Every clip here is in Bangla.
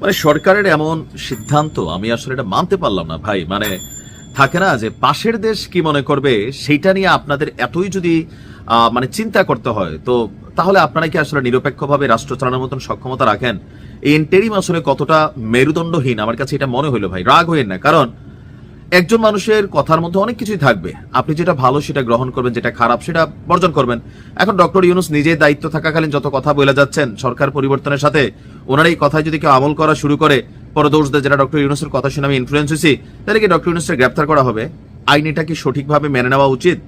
মানে সরকারের এমন সিদ্ধান্ত আমি আসলে এটা মানতে পারলাম না, ভাই। মানে থাকে না যে পাশের দেশ কি মনে করবে, সেইটা নিয়ে আপনাদের এতই যদি মানে চিন্তা করতে হয়, তো তাহলে আপনারা কি আসলে নিরপেক্ষভাবে রাষ্ট্র চালানোর মতন সক্ষমতা রাখেন? এই ইন্টেরিম আসলে কতটা মেরুদণ্ডহীন, আমার কাছে এটা মনে হইল, ভাই। রাগ হইেন না, কারণ একজন মানুষের কথার মধ্যে অনেক কিছুই থাকবে। আপনি যেটা ভালো সেটা গ্রহণ করবেন, যেটা খারাপ সেটা বর্জন করবেন। এখন ডক্টর ইউনুস নিজে দায়িত্ব থাকাকালীন যত কথা বলে যাচ্ছেন, সরকার পরিবর্তনের সাথে ওনার এই কথায় যদি কেউ আমল করা শুরু করে পরে দোষ দেয় যেটা ডক্টর ইউনুসের কথা শুনে আমি ইনফ্লুয়েন্স হয়েছি, তাহলে কি ডক্টর ইউনুসকে গ্রেপ্তার করা হবে? আইন এটা কি সঠিকভাবে মেনে নেওয়া উচিত?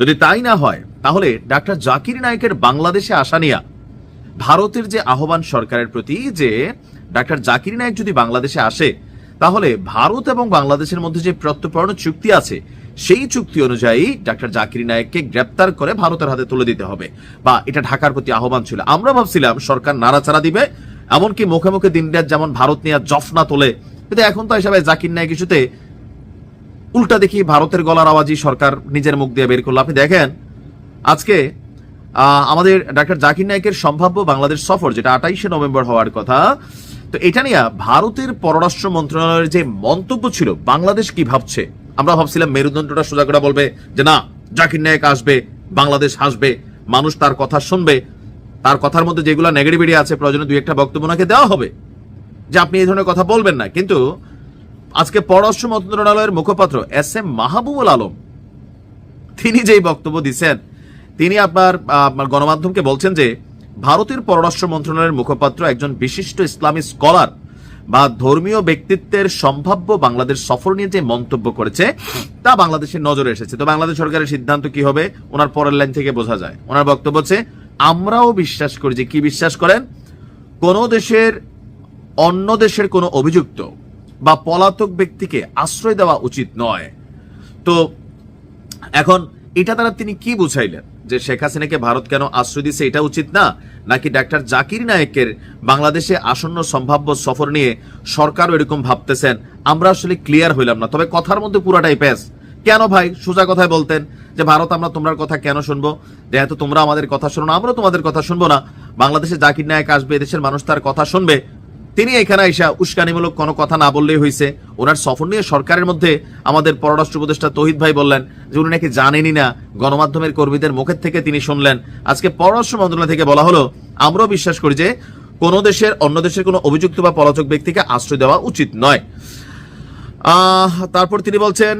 যদি তাই না হয়, তাহলে ডাক্তার জাকির নায়কের বাংলাদেশে আসা নিয়া ভারতের যে আহ্বান সরকারের প্রতি যে ডাক্তার জাকির নায়ক যদি বাংলাদেশে আসে তাহলে ভারত এবং বাংলাদেশের মধ্যে যে প্রত্যর্পণ চুক্তি আছে, সেই চুক্তি অনুযায়ী ডাক্তার জাকির নায়ককে গ্রেপ্তার করে ভারতের হাতে তুলে দিতে হবে। বা এটা ঢাকার প্রতি আহ্বান ছিল। আমরা ভাবছিলাম সরকার নাড়াচাড়া দিবে, এমনকি মুখে মুখে দিনরাত যেমন ভারত নিয়ে জফনা তোলে, কিন্তু এখন তো হিসাবে জাকির নায়ক ইস্যুতে উল্টা দেখি ভারতের গলার আওয়াজই সরকার নিজের মুখ দিয়ে বের করল। আপনি দেখেন, আজকে আমাদের ডাক্তার জাকির নায়কের সম্ভাব্য বাংলাদেশ সফর, যেটা আঠাইশে নভেম্বর হওয়ার কথা তো এটা নিয়ে ভারতের পররাষ্ট্র মন্ত্রণালয়ের যে মন্তব্য ছিল, বাংলাদেশ কি ভাবছে? আমরা ভাবছিলাম মেরুদণ্ডটা সোজা করে বলবে যে না, জাকির নায়ক আসবে, বাংলাদেশ আসবে মানুষ তার কথা শুনবে, তার কথার মধ্যে যেগুলো নেগেটিভিটি আছে, প্রয়োজনে দুই একটা বক্তব্য ওনাকে দেওয়া হবে, যে আপনি এই ধরনের কথা বলবেন না। কিন্তু আজকে পররাষ্ট্র মন্ত্রণালয়ের মুখপাত্র এস এম মাহবুবুল আলম, তিনি যেই বক্তব্য দিচ্ছেন, তিনি আপনার গণমাধ্যমকে বলছেন যে ভারতের পররাষ্ট্র মন্ত্রণালয়ের মুখপাত্র একজন বিশিষ্ট ইসলামী স্কলার বা ধর্মীয় ব্যক্তিত্বের সম্ভাব্য বাংলাদেশ সফর নিয়ে যে মন্তব্য করেছে, তা বাংলাদেশের নজরে এসেছে। তো বাংলাদেশ সরকারের সিদ্ধান্ত কি হবে? ওনার পরের লাইন থেকে বোঝা যায়। ওনার বক্তব্য হচ্ছে, আমরাও বিশ্বাস করি যে কি বিশ্বাস করেন? কোন দেশের, অন্য দেশের কোনো অভিযুক্ত বা পলাতক ব্যক্তিকে আশ্রয় দেওয়া উচিত নয়। তো এখন এটা দ্বারা তিনি কি বুঝাইলেন? যে শেখ হাসিনাকে ভারত কেন আশ্রয় দিচ্ছে এটা উচিত না, নাকি ডাক্তার জাকির নায়েকের বাংলাদেশে আসন্ন সম্ভাব্য সফর নিয়ে সরকারও এরকম ভাবতেছেন? আমরা আসলে ক্লিয়ার হইলাম না। তবে কথার মধ্যে পুরাটাই প্যাস কেন ভাই? সোজা কথায় বলতেন যে, ভারত, আমরা তোমার কথা কেন শুনব? যেহেতু তোমরা আমাদের কথা শোনো না, আমরাও তোমাদের কথা শুনব না। বাংলাদেশে জাকির নায়ক আসবে দেশের মানুষ তার কথা শুনবে। তিনি এখানে আইসা উস্কানিমূলক কোনো কথা না বললেই হয়েছে ওনার সফর নিয়ে সরকারের মধ্যে আমাদের পররাষ্ট্র উপদেষ্টা তহিদ ভাই বললেন যে উনি নাকি জানেনই না, গণমাধ্যমের কর্মীদের মুখের থেকে তিনি শুনলেন। আজকে পররাষ্ট্র মন্ত্রণালয় থেকে বলা হলো, আমরাও বিশ্বাস করি যে কোনো দেশের, অন্য দেশের কোনো অভিযুক্ত বা পলাতক ব্যক্তিকে আশ্রয় দেওয়া উচিত নয়। তারপর তিনি বলছেন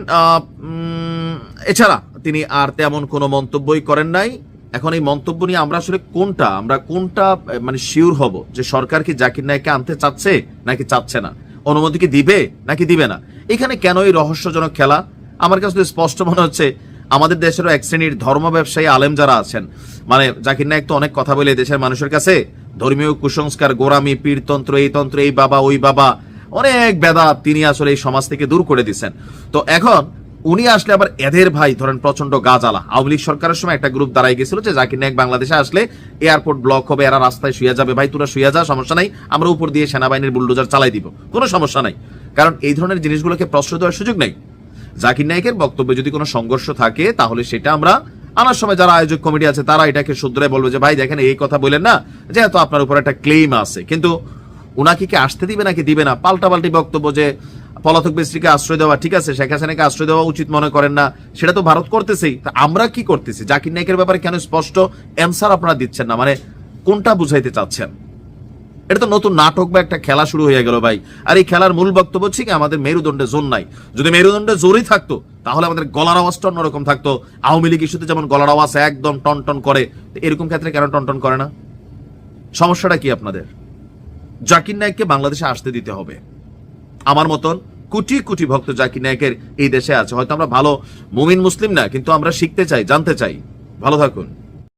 এছাড়া তিনি আর তেমন কোনো মন্তব্যই করেন নাই। এখন এই মন্তব্য নিয়ে আমরা আসলে কোনটা, আমরা কোনটা মানে শিওর হব যে সরকার কি জাকির নায়ককে আনতে চাচ্ছে নাকি চাচ্ছে না? অনুমতি কি দিবে নাকি দিবে না? এখানে কেন এই রহস্যজনক খেলা? আমার কাছে স্পষ্ট মনে হচ্ছে, আমাদের দেশেরও এক শ্রেণির ধর্ম ব্যবসায়ী আলেম যারা আছেন মানে জাকির নায়ক তো অনেক কথা বলে দেশের মানুষের কাছে, ধর্মীয় কুসংস্কার গোরামি পীরতন্ত্র, এই তন্ত্র, এই বাবা, ওই বাবা, অনেক বেদাত তিনি আসলে এই সমাজ থেকে দূর করে দিচ্ছেন তো এখন উনি আসলে আবার এদের ভাই, ধরেন প্রচণ্ড গাজালা। আওয়ামী লীগ সরকারের সময় একটা গ্রুপ দাঁড়াই গেছিল যে জাকির নায়ক বাংলাদেশে আসলে এয়ারপোর্ট ব্লক হবে, এরা রাস্তায় শুয়ে যাবে। ভাই, তোরা শুয়ে যা, সমস্যা নাই, আমরা উপর দিয়ে সেনাবাহিনীর বুলডোজার চালাই দিব। কোনো সমস্যা নাই। কারণ এই ধরনের জিনিসগুলোকে প্রশ্রয় দেওয়ার সুযোগ নেই। জাকির নায়কের বক্তব্যে যদি কোনো সংঘর্ষ থাকে, তাহলে সেটা আমরা আনার সময় যারা আয়োজক কমিটি আছে, তারা এটাকে শুধরে বলবে যে, ভাই, দেখেন, এই কথা বললেন না যেহেতু আপনার উপর একটা ক্লেম আছে। কিন্তু উনাকে কি আসতে দিবে নাকি দিবে না? পাল্টা পাল্টি বক্তব্য যে পলাতক বেস্ত্রীকে আশ্রয় দেওয়া ঠিক আছে, শেখ হাসিনাকে আশ্রয় দেওয়া উচিত মনে করেন না, সেটা তো ভারত করতেছেই। আমরা কি করতেছি? জাকির নায়কের ব্যাপারে কেন স্পষ্ট অ্যান্সার আপনারা দিচ্ছেন না? মানে কোনটা বুঝাইতে চাচ্ছেন? এটা তো নতুন নাটক বা একটা খেলা শুরু হয়ে গেল ভাই। আর এই খেলার মূল বক্তব্য হচ্ছে কি, আমাদের মেরুদণ্ডে জোর নাই। যদি মেরুদণ্ডে জোরই থাকতো, তাহলে আমাদের গলার আওয়াজটা অন্যরকম থাকতো। আওয়ামী লীগ ইস্যুতে যেমন গলার আওয়াজ একদম টন টন করে এরকম ক্ষেত্রে কেন টন টন করে না? সমস্যাটা কি আপনাদের? জাকির নায়ককে বাংলাদেশে আসতে দিতে হবে। আমার মতন কোটি কোটি ভক্ত জাকির নায়কের এই দেশে আছে। হয়তো আমরা ভালো মুমিন মুসলিম না, কিন্তু আমরা শিখতে চাই, জানতে চাই। ভালো থাকুন।